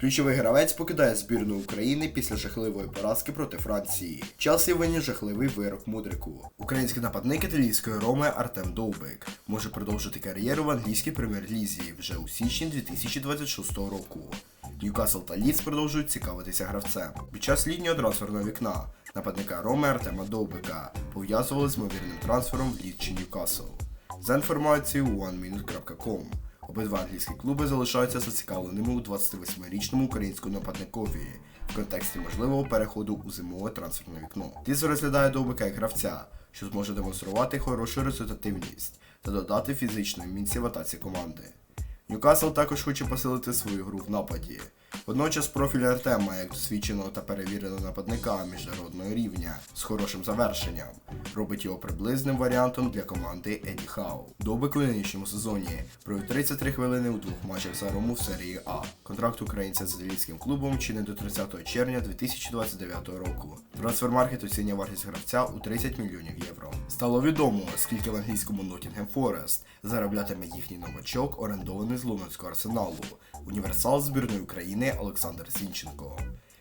Ключовий гравець покидає збірну України після жахливої поразки проти Франції. Челсі виніс жахливий вирок мудрику. Український нападник італійської Роми Артем Довбик може продовжити кар'єру в англійській прем'єр-лізі вже у січні 2026 року. Ньюкасл та Ліц продовжують цікавитися гравцем. Під час літнього трансферного вікна нападника Роми Артема Довбика пов'язували з ймовірним трансфером в Ліц чи Ньюкасл. За інформацією oneminute.com, обидва англійські клуби залишаються зацікавленими у 28-річному українському нападникові в контексті можливого переходу у зимове трансферне вікно. Тіс розглядає довбика як гравця, що зможе демонструвати хорошу результативність та додати фізичної мінці в атаці команди. Ньюкасл також хоче посилити свою гру в нападі. Водночас профіль Артема як досвідченого та перевіреного нападника міжнародного рівня з хорошим завершенням робить його приблизним варіантом для команди Еді Хау. Довбик у нинішньому сезоні провів 33 хвилини у двох матчах за Рому в серії А. Контракт українця з італійським клубом чинить до 30 червня 2029 року. Трансфермаркет оцінює вартість гравця у 30 мільйонів євро. Стало відомо, скільки в англійському Nottingham Forest зароблятиме їхній новачок, орендований з лондонського арсеналу, універсал збірної України Олександр Сінченко.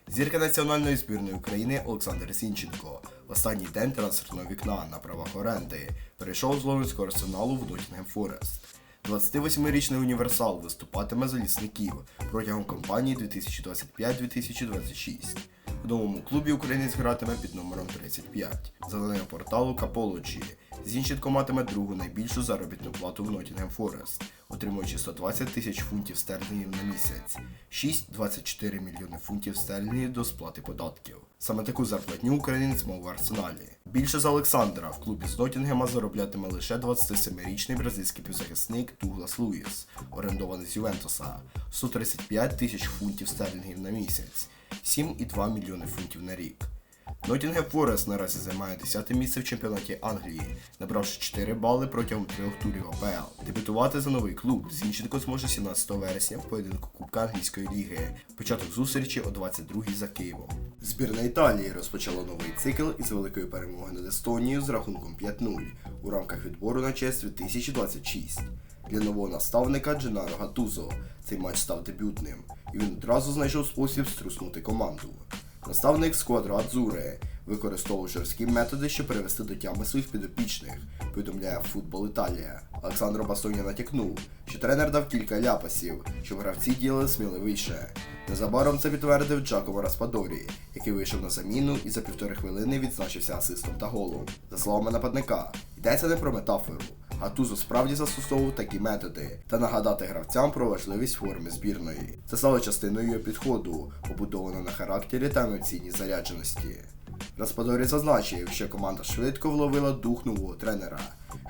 Зірка національної збірної України Олександр Сінченко в останній день трансферного вікна на правах оренди перейшов з лондонського арсеналу в Nottingham Forest. 28-річний універсал виступатиме за лісників протягом кампанії 2025-2026. В новому клубі українець гратиме під номером 35. За даними порталу Capology, Зінченко матиме другу найбільшу заробітну плату в Nottingham Forest, отримуючи 120 тисяч фунтів стерлінгів на місяць, 6,24 мільйони фунтів стерлінгів до сплати податків. Саме таку зарплатню українець мав в арсеналі. Більше за Олександра. В клубі з Ноттінгема зароблятиме лише 27-річний бразильський півзахисник Дуглас Луїс, орендований з Ювентуса, 135 тисяч фунтів стерлінгів на місяць, 7,2 мільйони фунтів на рік. Ноттінгем Форест наразі займає 10 місце в чемпіонаті Англії, набравши 4 бали протягом трьох турів АПЛ. Дебютувати за новий клуб Зінченко зможе 17 вересня в поєдинку Кубка англійської ліги. Початок зустрічі о 22-й за Києвом. Збірна Італії розпочала новий цикл із великої перемоги над Естонією з рахунком 5-0 у рамках відбору на честь 2026. Для нового наставника Дженаро Гатузо цей матч став дебютним, і він одразу знайшов спосіб струснути команду. Наставник сквадра Адзуре використовував жорсткі методи, щоб привести до тями своїх підопічних, повідомляє Футбол Італія. Олександро Бастоні натякнув, що тренер дав кілька ляпасів, щоб гравці діяли сміливіше. Незабаром це підтвердив Джакомо Распадорі, який вийшов на заміну і за півтори хвилини відзначився асистом та голом. За словами нападника, йдеться не про метафору. Гатузо справді застосовував такі методи та нагадати гравцям про важливість форми збірної. Це стало частиною його підходу, побудовано на характері та емоційній зарядженості. Распадорі зазначив, що команда швидко вловила дух нового тренера.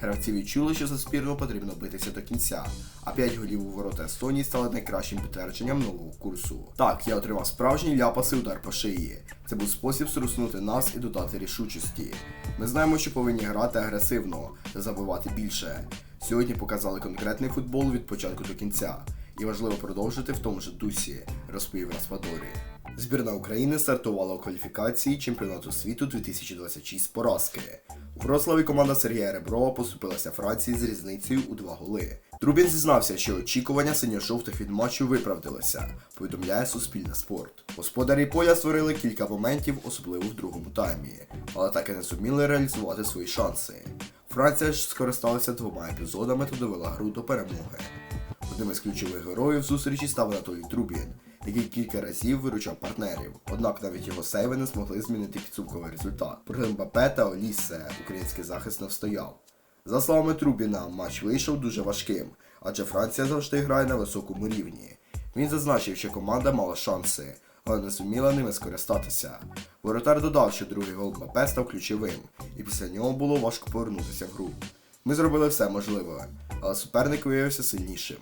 Гравці відчули, що за збірну потрібно битися до кінця, а 5 голів у ворота Естонії стали найкращим підтвердженням нового курсу. Так, я отримав справжній ляпас і удар по шиї. Це був спосіб струснути нас і додати рішучості. Ми знаємо, що повинні грати агресивно та забивати більше. Сьогодні показали конкретний футбол від початку до кінця, і важливо продовжити в тому ж дусі, розповів Распадорі. Збірна України стартувала у кваліфікації чемпіонату світу 2026 з поразки. У Вроцлаві команда Сергія Реброва поступилася Франції з різницею у два голи. Трубін зізнався, що очікування синьо-жовтих від матчу виправдалися, повідомляє Суспільне спорт. Господарі поля створили кілька моментів, особливо в другому таймі, але так і не зуміли реалізувати свої шанси. Франція ж скористалася двома епізодами та довела гру до перемоги. Одним із ключових героїв зустрічі став Анатолій Трубін, який кілька разів виручав партнерів. Однак навіть його сейви не змогли змінити підсумковий результат. Проти Мбапе та Оліссе український захист не встояв. За словами Трубіна, матч вийшов дуже важким, адже Франція завжди грає на високому рівні. Він зазначив, що команда мала шанси, але не зуміла ними скористатися. Воротар додав, що другий гол Мбапе став ключовим, і після нього було важко повернутися в гру. Ми зробили все можливе, але суперник виявився сильнішим.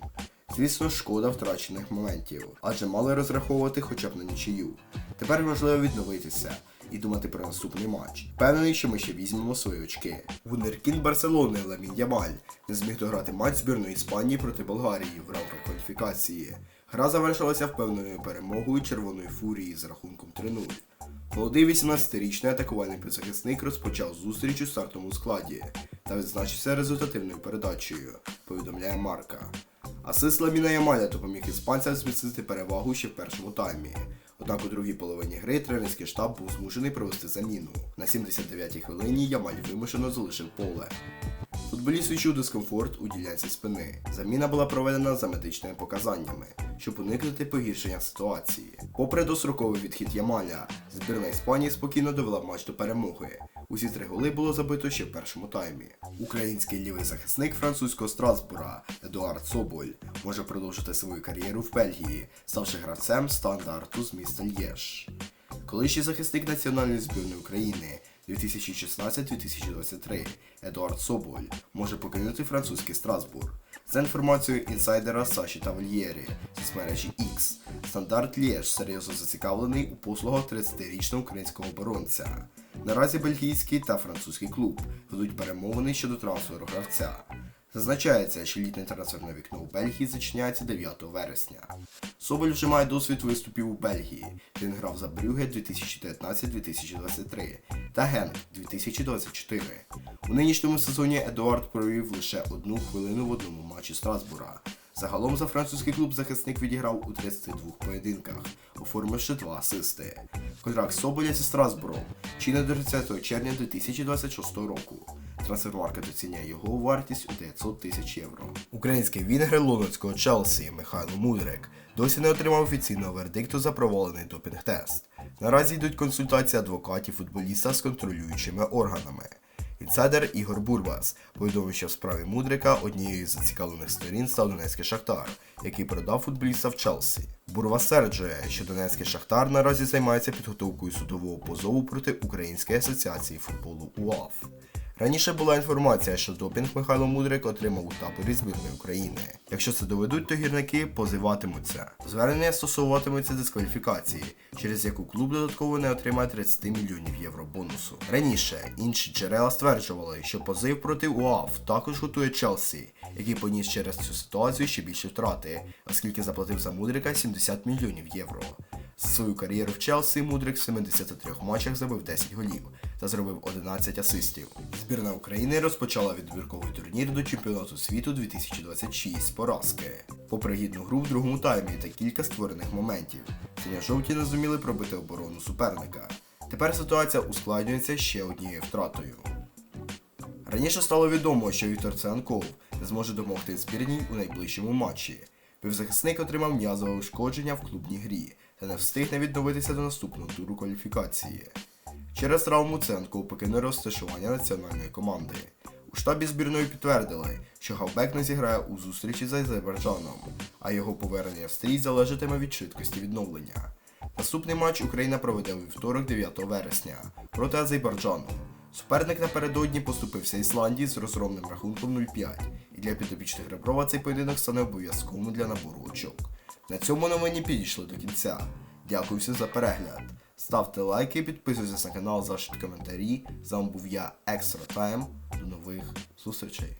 Звісно, шкода втрачених моментів, адже мали розраховувати хоча б на нічию. Тепер важливо відновитися і думати про наступний матч. Впевнений, що ми ще візьмемо свої очки. Вундеркінд Барселони Ламін Ямаль не зміг дограти матч збірної Іспанії проти Болгарії в рамках кваліфікації. Гра завершилася впевненою перемогою червоної фурії з рахунком 3-0. Молодий 18-річний атакувальний півзахисник розпочав зустріч у стартовому складі та відзначився результативною передачею, повідомляє Марка. Асист Ламіна Ямаля допоміг іспанцям зміцнити перевагу ще в першому таймі. Однак у другій половині гри тренерський штаб був змушений провести заміну. На 79-й хвилині Ямаль вимушено залишив поле. Футболіст відчув дискомфорт у ділянці спини. Заміна була проведена за медичними показаннями, щоб уникнути погіршення ситуації. Попри достроковий відхід Ямаля, збірна Іспанії спокійно довела матч до перемоги. Усі три голи було забито ще в першому таймі. Український лівий захисник французького Страсбура Едуард Соболь може продовжити свою кар'єру в Бельгії, ставши гравцем стандарту з міста Л'єш. Колишній захисник національної збірної України 2016-2023 Едуард Соболь може покинути французький Страсбург. За інформацією інсайдера Саші Тавельєрі зі мережі X, стандарт Лєш серйозно зацікавлений у послугах 30-річного українського оборонця. Наразі бельгійський та французький клуб ведуть перемовини щодо трансферу гравця. Зазначається, що літнє трансферне вікно у Бельгії зачиняється 9 вересня. Соболь вже має досвід виступів у Бельгії. Він грав за Брюге 2019-2023 та Генк 2024. У нинішньому сезоні Едуард провів лише одну хвилину в одному матчі Страсбура. Загалом за французький клуб захисник відіграв у 32 поєдинках, оформивши два асисти. Контракт Соболя зі Страсбуром чине до 30 червня 2026 року. Трансфермаркет оцінює його вартість у 900 тисяч євро. Український вінгер лондонського Челсі Михайло Мудрик досі не отримав офіційного вердикту за провалений допінг-тест. Наразі йдуть консультації адвокатів футболіста з контролюючими органами. Інсайдер Ігор Бурбас повідомив, що в справі Мудрика однією з зацікавлених сторін став Донецький Шахтар, який продав футболіста в Челсі. Бурбас стверджує, що Донецький Шахтар наразі займається підготовкою судового позову проти Української асоціації футболу УАФ. Раніше була інформація, що допінг Михайло Мудрик отримав у таборі збірної України. Якщо це доведуть, то гірники позиватимуться. Звернення стосуватиметься дискваліфікації, через яку клуб додатково не отримає 30 мільйонів євро бонусу. Раніше інші джерела стверджували, що позив проти УАФ також готує Челсі, який поніс через цю ситуацію ще більше втрати, оскільки заплатив за Мудрика 70 мільйонів євро. За свою кар'єру в Челсі Мудрик в 73 матчах забив 10 голів та зробив 11 асистів. Збірна України розпочала відбірковий турнір до чемпіонату світу 2026 з поразки. Попри гідну гру в другому таймі та кілька створених моментів, синя-жовті не зуміли пробити оборону суперника. Тепер ситуація ускладнюється ще однією втратою. Раніше стало відомо, що Віктор Цианков не зможе допомогти збірній у найближчому матчі. Півзахисник отримав м'язове ушкодження в клубній грі та не встигне відновитися до наступного туру кваліфікації. Через травму Ценков покине розташування національної команди. У штабі збірної підтвердили, що Гавбек не зіграє у зустрічі з Азербайджаном, а його повернення в стрій залежатиме від швидкості відновлення. Наступний матч Україна проведе у вівторок 9 вересня проти Азербайджану. Суперник напередодні поступився Ісландії з розгромним рахунком 0-5, і для підопічних Реброва цей поєдинок стане обов'язковим для набору очок. На цьому новині підійшли до кінця. Дякую всім за перегляд. Ставте лайки, підписуйтесь на канал, залишіть коментарі. З вами був я, Екстра Тайм. До нових зустрічей.